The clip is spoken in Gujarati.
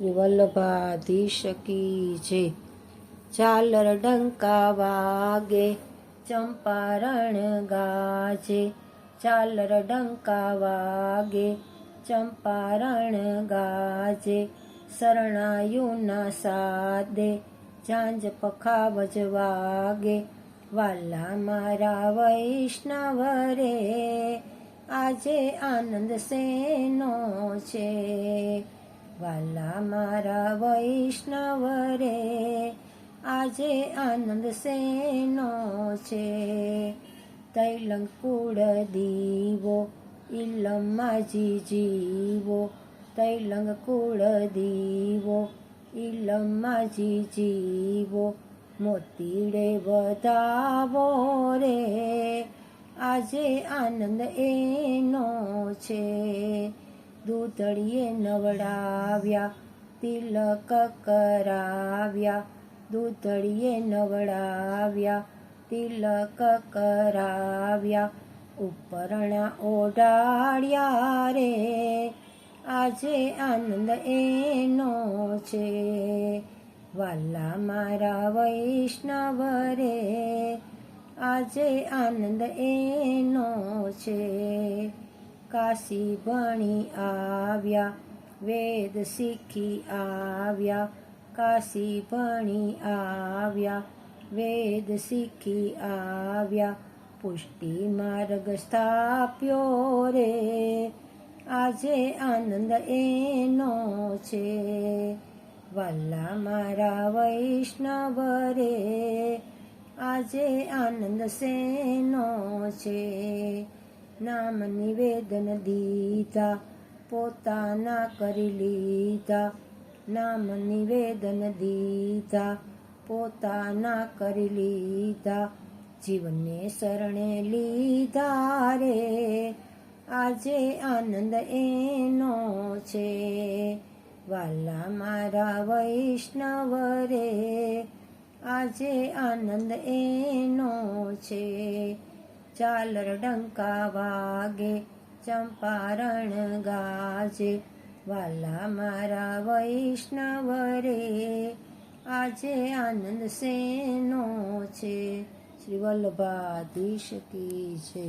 શ્રી વલ્લભાધીશ કી છે ઝાલર ડંકા વાગે, ચંપારણ ગાજે, ઝાલર ડંકા વાગે, ચંપારણ ગાજે, શરણાયુના સાદે ઝાંજ પખાવજ વાગે વાલા મારા વૈષ્ણવ રે આજે આનંદ સેનો છે. વાલા મારા વૈષ્ણવ રે આજે આનંદ સેનો છે. તૈલંગ કુળ દીવો ઇલમાજી જીવો. તૈલંગ કુળ દીવો ઇલમાજી જીવો. મોતીડે વધાવો રે, આજે આનંદ એનો છે. દૂધળીએ નવડાવ્યા તિલક કરાવ્યા દૂધળીએ નવડાવ્યા, તિલક કરાવ્યા, ઉપરણા ઓઢાડ્યા રે. આજે આનંદ એનો છે. વાલા મારા વૈષ્ણવ રે, આજે આનંદ એનો છે. કાશી ભણી આવ્યા વેદ શીખી આવ્યા, કાશી ભણી આવ્યા, વેદ શીખી આવ્યા, પુષ્ટિ માર્ગ સ્થાપ્યો રે. આજે આનંદ એનો છે. વાલા મારા વૈષ્ણવ રે આજે આનંદ સેનો છે? નામ નિવેદન દીધા પોતાના કરી લીધા, નામ નિવેદન દીધા, પોતાના કરી લીધા જીવને શરણે લીધા રે. આજે આનંદ એનો છે, વાલા મારા વૈષ્ણવ રે. આજે આનંદ એનો છે ચાલર ડંકા વાગે ચંપારણ ગાજે. વાલા મારા વૈષ્ણવ રે આજે આનંદ સેનો છે. શ્રી વલ્લભાધીશ કી છે